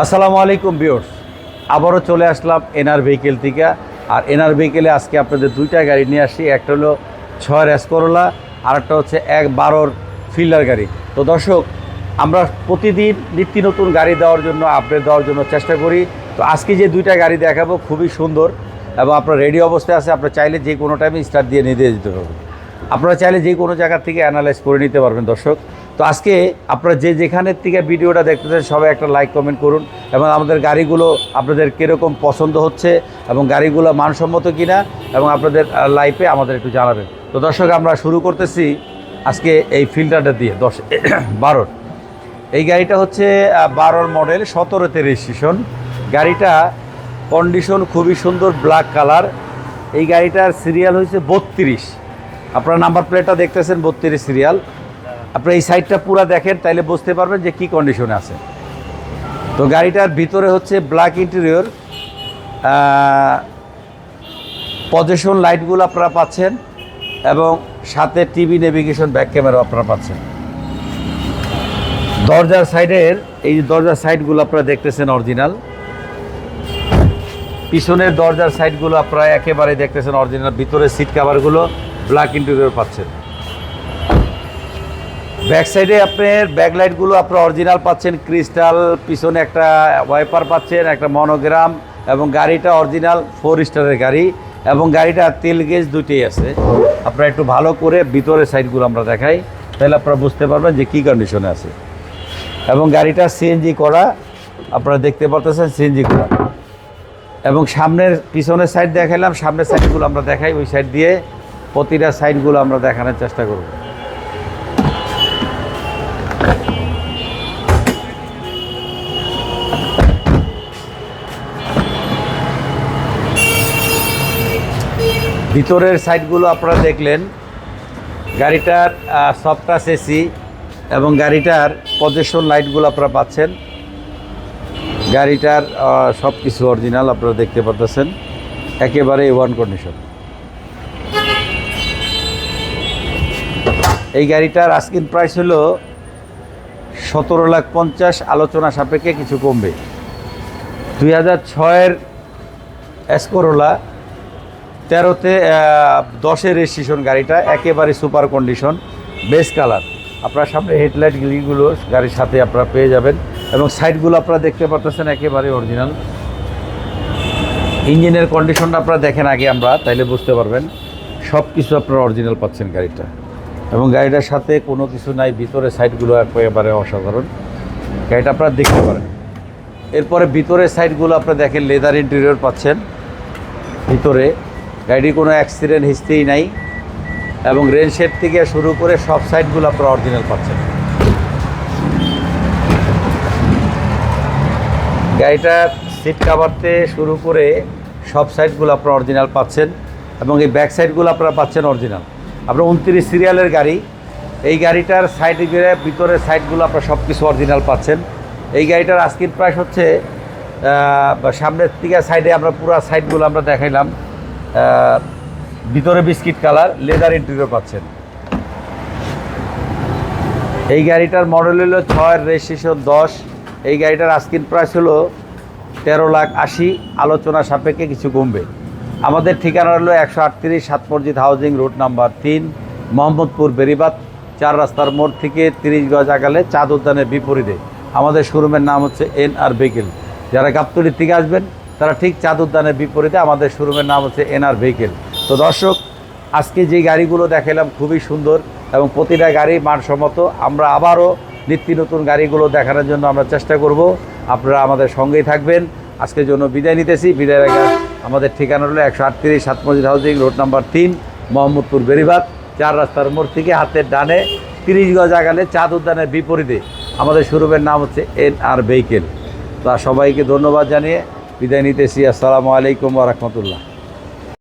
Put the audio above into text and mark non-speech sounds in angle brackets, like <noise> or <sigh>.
আসসালামু আলাইকুম বিয়র্স আবারও চলে আসলাম এনআর ভেহিকেল থেকে। আর এনআর ভেহিকেলে আজকে আপনাদের দুইটা গাড়ি নিয়ে আসি। একটা হলো ছয় রেস করোলা আর একটা হচ্ছে এক বারোর ফিল্ডার গাড়ি। তো দর্শক, আমরা প্রতিদিন নিত্য নতুন গাড়ি দেওয়ার জন্য আপডেট দেওয়ার জন্য চেষ্টা করি। তো আজকে যে দুইটা গাড়ি দেখাবো খুবই সুন্দর এবং আপনার রেডি অবস্থায় আছে, আপনার চাইলে যে কোনো টাইমে স্টার্ট দিয়ে নিয়ে যেতে পারবেন। আপনারা চাইলে যে কোনো জায়গা থেকে অ্যানালাইজ করে নিতে পারবেন দর্শক। তো আজকে আপনারা যে যেখানের থেকে ভিডিওটা দেখতেছেন, সবাই একটা লাইক কমেন্ট করুন এবং আমাদের গাড়িগুলো আপনাদের কীরকম পছন্দ হচ্ছে এবং গাড়িগুলো মানসম্মত কিনা এবং আপনাদের লাইফে আমাদের একটু জানাবেন। তো দর্শক, আমরা শুরু করতেছি আজকে এই ফিল্টারটা দিয়ে। দশ, <coughs> বারোর। এই গাড়িটা হচ্ছে বারোর মডেল সতেরোতে রেজিস্ট্রেশন গাড়িটা কন্ডিশন খুবই সুন্দর ব্ল্যাক কালার এই গাড়িটার সিরিয়াল হয়েছে বত্রিশ। আপনারা নাম্বার প্লেটটা দেখতেছেন, বত্রিশ সিরিয়াল আপনারা এই সাইডটা পুরো দেখেন, তাইলে বুঝতে পারবেন যে কি কন্ডিশনে আছে। তো গাড়িটার ভিতরে হচ্ছে ব্ল্যাক ইন্টেরিয়র পজিশন লাইটগুলো আপনারা পাচ্ছেন এবং সাথে টিভি নেভিগেশন ব্যাক ক্যামেরা আপনারা পাচ্ছেন। দরজার সাইডের, এই যে দরজার সাইডগুলো আপনারা দেখতেছেন অরিজিনাল পিছনের দরজার সাইডগুলো আপনারা একেবারে দেখতেছেন অরিজিনাল ভিতরে সিট কাভারগুলো ব্ল্যাক ইন্টেরিয়র পাচ্ছেন। ব্যাক সাইডে আপনার ব্যাক লাইটগুলো আপনারা অরিজিনাল পাচ্ছেন, ক্রিস্টাল, পিছনে একটা ওয়াইপার পাচ্ছেন, একটা মনোগ্রাম এবং গাড়িটা অরিজিনাল ফোর স্টারের গাড়ি এবং গাড়িটা তেল গেজ দুটোই আছে। আপনারা একটু ভালো করে ভিতরের সাইডগুলো আমরা দেখাই, তাহলে আপনারা বুঝতে পারবেন যে কী কন্ডিশনে আছে। এবং গাড়িটা সিএনজি করা, আপনারা দেখতে পারতেছেন সিএনজি করা। এবং সামনের পিছনের সাইড দেখাইলাম, সামনের সাইডগুলো আমরা দেখাই, ওই সাইড দিয়ে প্রতিটা সাইডগুলো আমরা দেখানোর চেষ্টা করব। ভিতরের সাইডগুলো আপনারা দেখলেন। গাড়িটার সফটাস এসি এবং গাড়িটার পজিশন লাইটগুলো আপনারা পাচ্ছেন। গাড়িটার সব কিছু অরিজিনাল আপনারা দেখতে পাচ্ছেন একেবারে ওয়ান কন্ডিশন এই গাড়িটার আস্কিন প্রাইস হলো সতেরো লাখ পঞ্চাশ আলোচনা সাপেক্ষে কিছু কমবে। দুই হাজার ছয়ের এসকোরোলা তেরোতে দশের রেজিস্ট্রেশন গাড়িটা একেবারে সুপার কন্ডিশন বেস কালার। আপনার সামনে হেডলাইট গ্রিলগুলো গাড়ির সাথে আপনারা পেয়ে যাবেন এবং সাইডগুলো আপনারা দেখতে পাচ্ছেন একেবারে অরিজিনাল। ইঞ্জিনের কন্ডিশনটা আপনারা দেখেন আগে আমরা, তাইলে বুঝতে পারবেন। সব কিছু আপনারা অরিজিনাল পাচ্ছেন গাড়িটা। এবং গাড়িটার সাথে কোনো কিছু নাই, ভিতরে সাইডগুলো একেবারে অসাধারণ। গাড়িটা আপনারা দেখতে পারেন। এরপরে ভিতরের সাইডগুলো আপনারা দেখেন লেদার ইন্টেরিয়র পাচ্ছেন। ভিতরে গাড়ির কোনো অ্যাক্সিডেন্ট হিস্ট্রি নাই এবং রেল শেড থেকে শুরু করে সব সাইডগুলো আপনারা অরিজিনাল পাচ্ছেন। গাড়িটার সিট কাভারতে শুরু করে সব সাইডগুলো আপনারা অরিজিনাল পাচ্ছেন এবং এই ব্যাক সাইডগুলো আপনারা পাচ্ছেন অরিজিনাল। আপনার উনত্রিশ সিরিয়ালের গাড়ি, এই গাড়িটার সাইড ভিতরের সাইডগুলো আপনারা সব কিছু অরিজিনাল পাচ্ছেন। এই গাড়িটার আজকের প্রাইস হচ্ছে সামনের থেকে সাইডে আমরা পুরো সাইডগুলো আমরা দেখাইলাম। ভিতরে বিস্কিট কালার লেদার ইন্টেরিয়র পাচ্ছেন। এই গাড়িটার মডেল হলো ছয় রেজিস্ট্রেশন দশ। এই গাড়িটার আস্কিন প্রাইস হলো তেরো লাখ আশি। আলোচনা সাপেক্ষে কিছু কমবে। আমাদের ঠিকানা হলো একশো আটত্রিশ সাত হাউজিং রোড নাম্বার তিন, মোহাম্মদপুর বেরিবাদ চার রাস্তার মোড় থেকে তিরিশ গজ আগালে চাঁদ উদ্যানের বিপরীতে। আমাদের শোরুমের নাম হচ্ছে এন আর ভেহিকেল যারা গাবতলির থেকে আসবেন তারা ঠিক চাঁদ উদ্যানের বিপরীতে আমাদের শোরুমের নাম হচ্ছে এন আর ভেহিকেল। তো দর্শক, আজকে যে গাড়িগুলো দেখালাম খুবই সুন্দর এবং প্রতিটা গাড়ি মানসম্মত। আমরা আবারও নিত্য নতুন গাড়িগুলো দেখানোর জন্য আমরা চেষ্টা করব। আপনারা আমাদের সঙ্গেই থাকবেন। আজকের জন্য বিদায় নিতেছি। বিদায় আগে আমাদের ঠিকানা হলো একশো আটত্রিশ সাত মসজিদ হাউজিং, রোড নাম্বার তিন, মোহাম্মদপুর বেরিবাদ চার রাস্তার মোড় থেকে হাতের ডানে তিরিশ গজ আগালে চাঁদ উদ্যানের বিপরীতে আমাদের শোরুমের নাম হচ্ছে এন আর ভেহিকেল। তা সবাইকে ধন্যবাদ জানিয়ে বিদায় নিতেছি। আসসালামু আলাইকুম রহমতুল্লাহ।